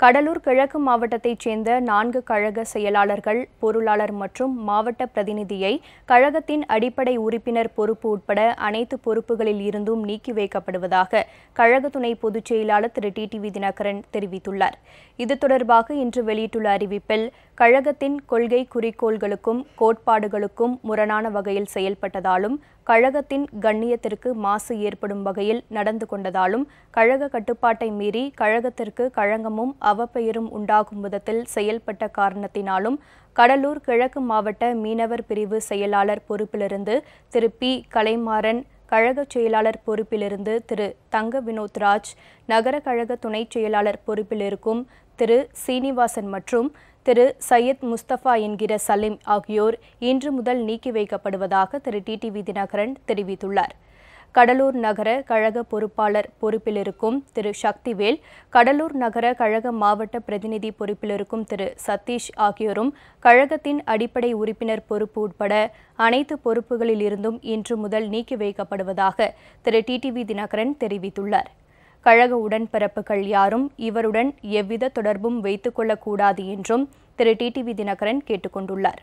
கடலூர் கிழக்கு மாவட்டத்தைச் சேர்ந்த நான்கு கழக செயலாளர்கள் பொருளாளர் மற்றும் மாவட்ட பிரதிநிதியை கழகத்தின் அடிப்படை உறுப்பினர் பொறுப்பு உட்பட அனைத்து பொறுப்புகளில் இருந்தும் நீக்கி வைக்கப்படுவதாக கழக துணை பொதுச் செயலாளர் திரு. டிடிவி தினகரன் தெரிவித்துள்ளார். இது தொடர்பாக இன்று வெளியிட்டுள்ள அறிவிப்பில் கழகத்தின் கொள்கை குறிக்கோள்களுக்கும் கோட்பாடுகளுக்கும் முரணான வகையில் செயல்பட்டதாலும் கழகத்தின் கண்ணியத்திற்கு மாசு ஏற்படும் வகையில் நடந்து கொண்டதாலும் கழக கட்டுப்பாட்டை மீறி கழகத்திற்கு கழகமும் அவப்பெயரும் உண்டாகும் விதத்தில் செயல்பட்ட காரணத்தினாலும் கடலூர் கிழக்கு மாவட்ட மீனவர் பிரிவு செயலாளர் பொறுப்பிலிருந்து திரு. பி. கலைமாறன் கழக செயலாளர் பொறுப்பிலிருந்து திரு. தங்க வினோத்ராஜ் நகர கழக துணைச் செயலாளர் பொறுப்பில் இருக்கும் திரு. சீனிவாசன் மற்றும் திரு சையத் முஸ்தபா என்கிற சலீம் ஆகியோர் இன்று முதல் நீக்கி வைக்கப்படுவதாக திரு டிடிவி தினகரன் தெரிவித்துள்ளார். கடலூர் நகர கழக பொறுப்பாளர் பொறுப்பிலிருக்கும் திரு சக்திவேல் கடலூர் நகர கழக மாவட்ட பிரதிநிதி பொறுப்பிலிருக்கும் திரு சதீஷ் ஆகியோரும் கழகத்தின் அடிப்படை உறுப்பினர் பொறுப்பு உட்பட அனைத்து பொறுப்புகளிலிருந்தும் இன்று முதல் நீக்கி வைக்கப்படுவதாக திரு டிடிவி தினகரன் தெரிவித்துள்ளார். கழக உடன்பிறப்புகள் யாரும் இவருடன் எவ்வித தொடர்பும் வைத்துக் கொள்ளக்கூடாது என்றும் திரு. டிடிவி தினகரன் கேட்டுக் கொண்டுள்ளார்.